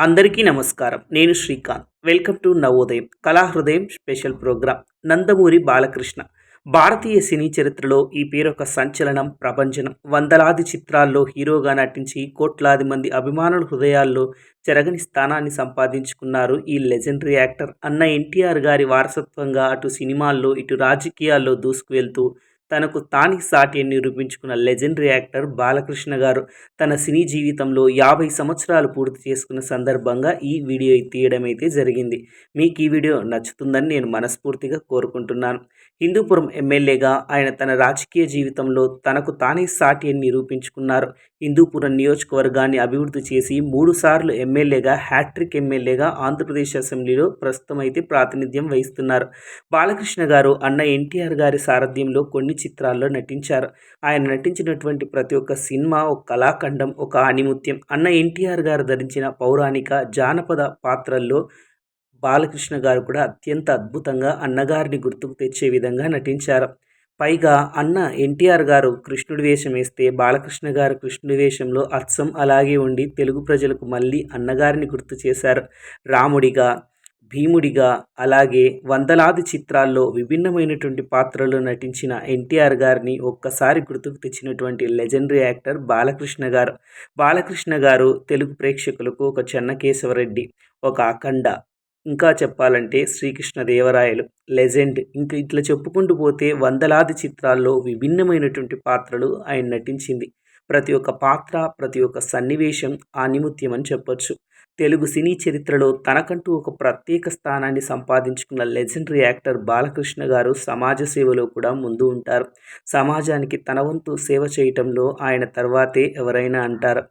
అందరికీ నమస్కారం. నేను Srikanth. Welcome to Navodayam Kalahrudayam special program Nandamuri Balakrishna. భారతీయ సినీ చరిత్రలో ఈ పేరు ఒక సంచలనం ప్రపంచనం వందలాది చిత్రాల్లో హీరోగా నటించి కోట్లాది మంది అభిమానుల హృదయాల్లో చెరగని స్థానాన్ని సంపాదించుకున్నారు ఈ లెజెండరీ యాక్టర్. అన్న ఎన్టీఆర్ గారి వారసత్వంగా అటు సినిమాల్లో ఇటు రాజకీయాల్లో దూసుకువెళ్తూ తనకు తానికి సాటి అని నిరూపించుకున్న లెజెండరీ యాక్టర్ బాలకృష్ణ గారు తన సినీ జీవితంలో యాభై సంవత్సరాలు పూర్తి చేసుకున్న సందర్భంగా ఈ వీడియో తీయడం అయితే జరిగింది. మీకు ఈ వీడియో నచ్చుతుందని నేను మనస్ఫూర్తిగా కోరుకుంటున్నాను. హిందూపురం ఎమ్మెల్యేగా ఆయన తన రాజకీయ జీవితంలో తనకు తానే సాటి అని నిరూపించుకున్నారు. హిందూపురం నియోజకవర్గాన్ని అభివృద్ధి చేసి మూడు సార్లు ఎమ్మెల్యేగా హ్యాట్రిక్ ఎమ్మెల్యేగా ఆంధ్రప్రదేశ్ అసెంబ్లీలో ప్రస్తుతం అయితే ప్రాతినిధ్యం వహిస్తున్నారు. బాలకృష్ణ గారు అన్న ఎన్టీఆర్ గారి సారథ్యంలో కొన్ని చిత్రాల్లో నటించారు. ఆయన నటించినటువంటి ప్రతి ఒక్క సినిమా ఒక కళాఖండం ఒక ఆణిముత్యం అన్న ఎన్టీఆర్ గారు ధరించిన పౌరాణిక జానపద పాత్రల్లో బాలకృష్ణ గారు కూడా అత్యంత అద్భుతంగా అన్నగారిని గుర్తుకు తెచ్చే విధంగా నటించారు. పైగా అన్న ఎన్టీఆర్ గారు కృష్ణుడి వేషం వేస్తే బాలకృష్ణ గారు కృష్ణుడి వేషంలో అచ్చం అలాగే ఉండి తెలుగు ప్రజలకు మళ్ళీ అన్నగారిని గుర్తు చేశారు. రాముడిగా భీముడిగా అలాగే వందలాది చిత్రాల్లో విభిన్నమైనటువంటి పాత్రలో నటించిన ఎన్టీఆర్ గారిని ఒక్కసారి గుర్తుకు తెచ్చినటువంటి లెజెండరీ యాక్టర్ బాలకృష్ణ గారు. బాలకృష్ణ గారు తెలుగు ప్రేక్షకులకు ఒక చెన్నకేశవరెడ్డి ఒక అఖండ. ఇంకా చెప్పాలంటే శ్రీకృష్ణదేవరాయలు లెజెండ్. ఇంకా ఇట్లా చెప్పుకుంటూ పోతే వందలాది చిత్రాల్లో విభిన్నమైనటువంటి పాత్రలు ఆయన నటించింది. ప్రతి ఒక్క పాత్ర ప్రతి ఒక్క సన్నివేశం ఆనిముత్యం అని చెప్పొచ్చు. తెలుగు సినీ చరిత్రలో తనకంటూ ఒక ప్రత్యేక స్థానాన్ని సంపాదించుకున్న లెజెండరీ యాక్టర్ బాలకృష్ణ గారు సమాజ సేవలో కూడా ముందు ఉంటారు. సమాజానికి తన వంతు సేవ చేయటంలో ఆయన తర్వాతే ఎవరైనా అంటారు.